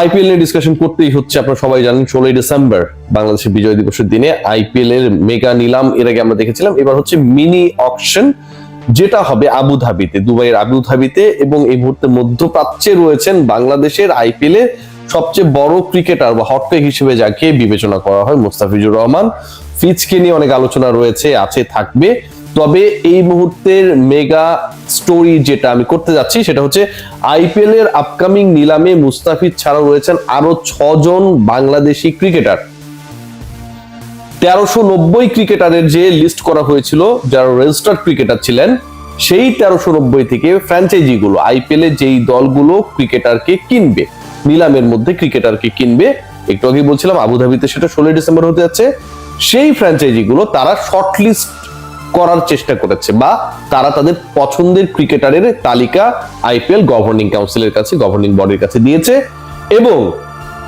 IPL নিয়ে discussion করতেই হচ্ছে, আপনারা সবাই জানেন, ষোলোই ডিসেম্বর, বাংলাদেশের বিজয় দিবসের দিনে আইপিএল এর মেগা নিলাম এর আগে আমরা দেখেছিলাম। এবার হচ্ছে মিনি অকশন, যেটা হবে আবুধাবিতে দুবাইয়ের আবুধাবিতে এবং এই মুহূর্তে মধ্যপ্রাচ্যে রয়েছেন বাংলাদেশের আইপিএল এর সবচেয়ে বড় ক্রিকেটার বা হটকেক হিসেবে যাকে বিবেচনা করা হয়, মুস্তাফিজুর রহমান। ফিজকে নিয়ে অনেক আলোচনা রয়েছে, আছে, থাকবে। তবে এই মুহূর্তের মেগা স্টোরি যেটা আমি করতে যাচ্ছি, সেটা হচ্ছে আইপিএল এর আপকামিং নিলামে মুস্তাফিজ ছাড়াও রয়েছেন আরও ছজন বাংলাদেশি ক্রিকেটার তেরোশো নব্বই ক্রিকেটারের যে লিস্ট করা হয়েছিল, যারা রেজিস্টার্ড ক্রিকেটার ছিলেন, সেই তেরোশো নব্বই থেকে ফ্র্যাঞ্চাইজি গুলো আইপিএল এর যেই দলগুলো ক্রিকেটারকে কিনবে, নিলামের মধ্যে ক্রিকেটারকে কিনবে, একটু আগে বলছিলাম, আবুধাবিতে সেটা ষোলোই ডিসেম্বর হতে যাচ্ছে, সেই ফ্র্যাঞ্চাইজি গুলো তারা শর্ট লিস্ট করার চেষ্টা করেছে বা তারা তাদের পছন্দের ক্রিকেটারের তালিকা আইপিএল গভর্নিং কাউন্সিলের কাছে গভর্নিং বডির কাছে দিয়েছে এবং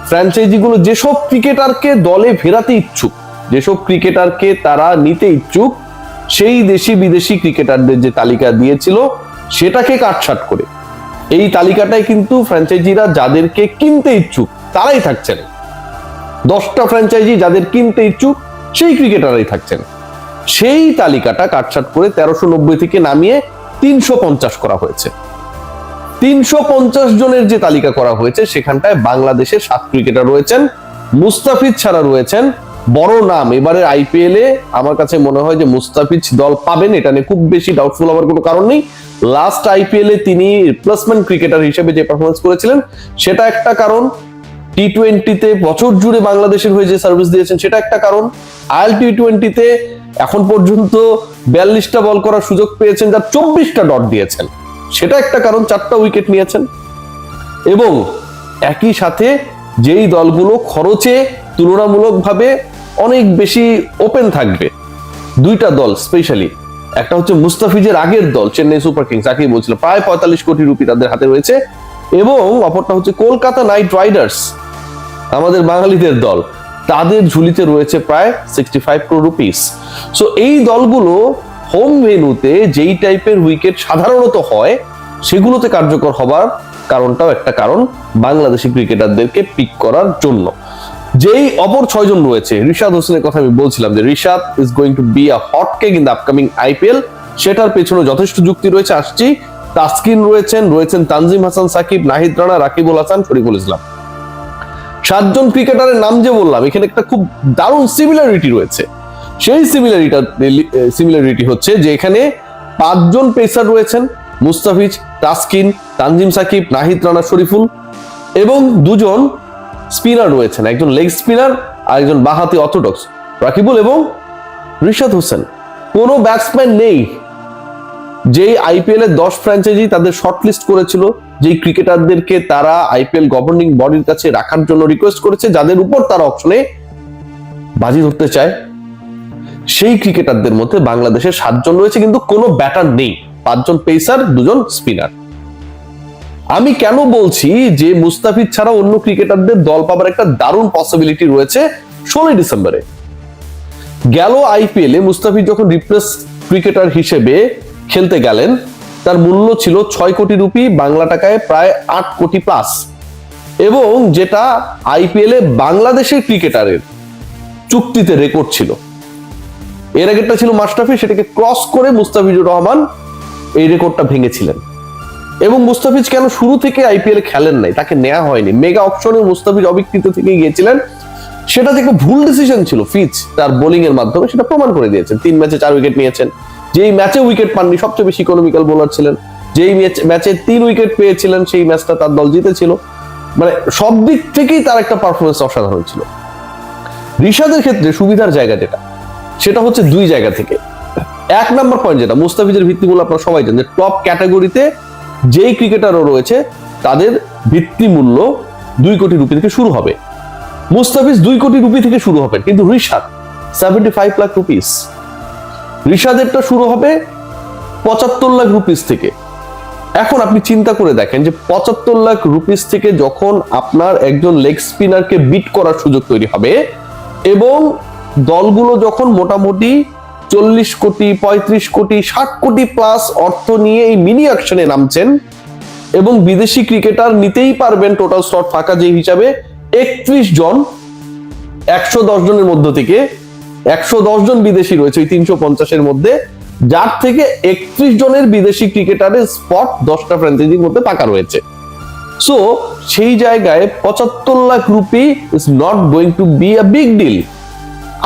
ফ্র্যাঞ্চাইজিগুলো যেসব ক্রিকেটারকে দলে ফেরাতে ইচ্ছুক, যেসব ক্রিকেটারকে তারা নিতে ইচ্ছুক, সেই দেশি বিদেশি ক্রিকেটারদের যে তালিকা দিয়েছিল, সেটাকে কাটছাট করে। এই তালিকাটায় কিন্তু ফ্র্যাঞ্চাইজিরা যাদেরকে কিনতে ইচ্ছুক, তারাই থাকছেন। দশটা ফ্র্যাঞ্চাইজি যাদের কিনতে ইচ্ছুক, সেই ক্রিকেটারাই থাকছেন। সেই তালিকাটা কাটছাট করে তেরোশো নব্বই থেকে নামিয়ে তিনশো পঞ্চাশ করা হয়েছে। তিনশো পঞ্চাশ জনের যে তালিকা করা হয়েছে, সেখানটায় বাংলাদেশের সাত ক্রিকেটার রয়েছেন, মুস্তাফিজ ছাড়া রয়েছেন। বড় নাম এবারে আইপিএল এ আমার কাছে মনে হয় যে মুস্তাফিজ দল পাবেন, এটা নিয়ে খুব বেশি ডাউটফুল হওয়ার কোনো কারণ নেই। লাস্ট আইপিএল এ তিনি রিপ্লেসমেন্ট ক্রিকেটার হিসেবে যে পারফরমেন্স করেছিলেন, সেটা একটা কারণ। টি টোয়েন্টিতে বছর জুড়ে বাংলাদেশের হয়ে যে সার্ভিস দিয়েছেন, সেটা একটা কারণ। আইএল টি টোয়েন্টিতে এখন পর্যন্ত বিয়াল্লিশটা বল করার সুযোগ পেয়েছেন যার চব্বিশটা ডট দিয়েছেন। সেটা একটা কারণ, চারটা উইকেট নিয়েছেন। এবং একই সাথে যেই দলগুলো খরচে তুলনামূলকভাবে অনেক বেশি ওপেন থাকবে, দুইটা দল স্পেশালি। একটা হচ্ছে মুস্তাফিজের আগের দল, চেন্নাই সুপার কিংস, যাকেই বলছিল, প্রায় পঁয়তাল্লিশ কোটি রুপি তাদের হাতে রয়েছে। এবং অপরটা হচ্ছে কলকাতা নাইট রাইডার্স, আমাদের বাঙালিদের দল। তাদের ঝুলিতে রয়েছে প্রায় sixty five crore rupees so এই দলগুলো হোম ভেনুতে যেই টাইপের উইকেট সাধারণত হয়, সেগুলোতে কার্যকর হবার কারণটাও একটা কারণ বাংলাদেশি ক্রিকেটারদেরকে পিক করার জন্য। যেই অপর ছয়জন রয়েছে, রিশাদ হোসেনের কথা আমি বলছিলাম যে Rishad is going to be a hot cake in the upcoming IPL সেটার পেছনে যথেষ্ট যুক্তি রয়েছে, আসছি। তাসকিন রয়েছেন রয়েছেন তানজিম হাসান, সাকিব, নাহিদ রানা, রাকিবুল হাসান, শরীফুল ইসলাম। সাতজন ক্রিকেটারের নাম যে বললাম, এখানে একটা খুব দারুণ সিমিলারিটি রয়েছে। সেই সিমিলারিটা সিমিলারিটি হচ্ছে যে এখানে পাঁচজন পেসার রয়েছেন, মুস্তাফিজ, তাসকিন, তানজিম সাকিব, নাহিদ রানা শরীফুল এবং দুজন স্পিনার রয়েছেন। একজন লেগ স্পিনার আর একজন বাহাতি অর্থোডক্স রাকিবুল এবং রিশাদ হোসেন। কোনো ব্যাটসম্যান নেই, যেই আইপিএল এর দশ ফ্র্যাঞ্চাইজি তাদের শর্ট লিস্ট করেছিল। যেই ক্রিকেটারদেরকে তারা আইপিএল গভর্নিং বডির কাছে রাখার জন্য রিকোয়েস্ট করেছে, যাদের উপর তারা অপশনে বাজি ধরতে চায়, সেই ক্রিকেটারদের মধ্যে বাংলাদেশের সাতজন রয়েছে, কিন্তু কোনো ব্যাটার নেই। পাঁচজন পেসার দুজন স্পিনার আমি কেন বলছি যে মুস্তাফিজ ছাড়া অন্য ক্রিকেটারদের দল পাবার একটা দারুণ পসিবিলিটি রয়েছে ষোলোই ডিসেম্বরে। গেল আইপিএল এ মুস্তাফিজ যখন রিপ্লেস ক্রিকেটার হিসেবে খেলতে গেলেন তার মূল্য ছিল ছয় কোটি রুপি, বাংলা টাকায় প্রায় আট কোটি প্লাস এবং যেটা আইপিএল এ বাংলাদেশের ক্রিকেটারের চুক্তিতে রেকর্ড ছিল। এর আগেরটা ছিল মাস্টাফি সেটাকে ক্রস করে মুস্তাফিজুর রহমান এই রেকর্ডটা ভেঙেছিলেন। এবং মুস্তাফিজ কেন শুরু থেকে আইপিএল খেলেন নাই? তাকে নেওয়া হয়নি। মেগা অপশনে মুস্তাফিজ অবিকৃত থেকে গিয়েছিলেন। সেটা থেকে ভুল ডিসিশন ছিল ফিচ তার বোলিং এর মাধ্যমে। সেটা প্রমাণ করে দিয়েছেন। তিন ম্যাচে চার উইকেট নিয়েছেন। যেই ম্যাচে উইকেট পাননি, সবচেয়ে বেশি ইকোনমিক্যাল বোলার ছিলেন। যেই ম্যাচে তিন উইকেট পেয়েছিলেন, সেই ম্যাচটা তার দল জিতেছিল। মানে সব দিক থেকেই তার একটা পারফরমেন্স অসাধারণ ছিল। রিশাদের ক্ষেত্রে সুবিধার জায়গা যেটা, সেটা হচ্ছে দুই জায়গা থেকে। এক নম্বর পয়েন্ট যেটা, মুস্তাফিজের ভিত্তিমূল্য আপনারা সবাই জানেন টপ ক্যাটাগরিতে যেই ক্রিকেটারও রয়েছে, তাদের ভিত্তিমূল্য দুই কোটি রুপি থেকে শুরু হবে। মুস্তাফিজ দুই কোটি রুপি থেকে শুরু হবে, কিন্তু Rishad seventy five lakh rupees রিশাদেরটা শুরু হবে পঁচাত্তর লাখ রুপিস থেকে। এখন আপনি চিন্তা করে দেখেন যে পঁচাত্তর লাখ রুপিস থেকে যখন আপনার একজন লেগ স্পিনারকে বিট করার সুযোগ তৈরি হবে এবং দলগুলো যখন মোটামুটি চল্লিশ কোটি, পঁয়ত্রিশ কোটি, ষাট কোটি প্লাস অর্থ নিয়ে এই মিনি অ্যাকশনে নামছেন এবং বিদেশি ক্রিকেটার নিতেই পারবেন টোটাল স্লট ফাঁকা যে হিসাবে একত্রিশ জন, একশো দশ জনের মধ্য থেকে একশো দশ জন বিদেশি রয়েছে ওই তিনশো পঞ্চাশের মধ্যে। যার থেকে একত্রিশ জনের বিদেশি ক্রিকেটারের স্পট দশটা ফ্র্যাঞ্চাইজির মধ্যে ফাঁকা রয়েছে। সো সেই জায়গায় পঁচাত্তর lakh rupee is not going to be a big deal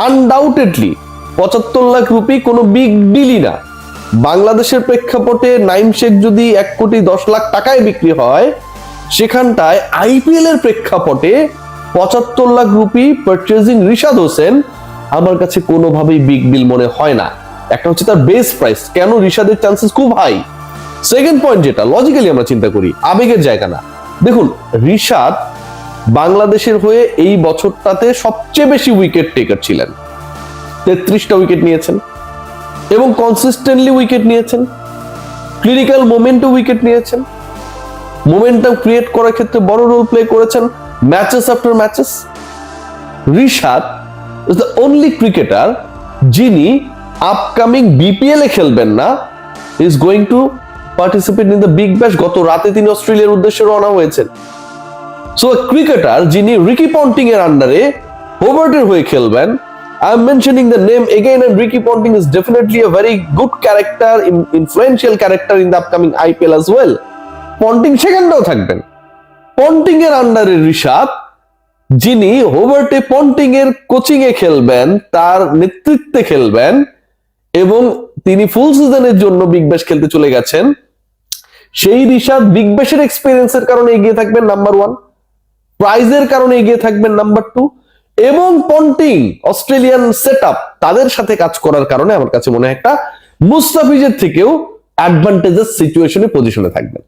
undoubtedly পঁচাত্তর লাখ রুপি কোনো বিগ ডিলই না। বাংলাদেশের প্রেক্ষাপটে নাইম শেখ যদি এক কোটি দশ লাখ টাকায় বিক্রি হয়, সেখানটায় আইপিএল এর প্রেক্ষাপটে পঁচাত্তর লাখ রুপি পারচেজিং রিশাদ হোসেন আমার কাছে কোনোভাবেই বিগ ডিল মনে হয় না। একটা হচ্ছে তার বেস প্রাইস কেন রিশাদের চান্সেস খুব হাই সেকেন্ড পয়েন্ট যেটা লজিক্যালি আমরা চিন্তা করি, আবেগের জায়গা না। দেখুন, রিশাদ বাংলাদেশের হয়ে এই বছরটাতে সবচেয়ে বেশি উইকেট টেকার ছিলেন। তেত্রিশটা উইকেট নিয়েছেন এবং কনসিস্টেন্টলি উইকেট নিয়েছেন। ক্লিনিক্যাল মোমেন্টে উইকেট নিয়েছেন। মোমেন্টাম ক্রিয়েট করার ক্ষেত্রে বড় রোল প্লে করেছেন matches after matches Rishad is the only cricketer যিনি আপকামিং বিপিএল এ খেলবেন না is going to participate in the Big Bash গত রাতে তিনি অস্ট্রেলিয়ার উদ্দেশ্যে রওনা হয়েছেন। সো ক্রিকেটার যিনি রিকি পন্টিং এর আন্ডারে হোবার্টের হয়ে খেলবেন I am mentioning the name again and Ricky Ponting is definitely a very good character influential character in the upcoming IPL as well Ponting সেখানটাও থাকবেন। পন্টিং এর আন্ডারে ঋষাদ যিনি হোবার্টে পন্টিং এর কোচিং এ খেলবেন, তার নেতৃত্বে খেলবেন, এবং তিনি ফুল সিজনের জন্য বিগ ব্যাশ খেলতে চলে গেছেন, সেই ঋষাদ বিগ ব্যাশের এক্সপিরিয়েন্সের কারণে এগিয়ে থাকবেন নাম্বার ওয়ান প্রাইজের কারণে এগিয়ে থাকবেন নাম্বার টু এবং পন্টিং অস্ট্রেলিয়ান সেট তাদের সাথে কাজ করার কারণে আমার কাছে মনে হয় একটা মুস্তাফিজের থেকেও অ্যাডভান্টেজেস সিচুয়েশনে পজিশনে থাকবেন।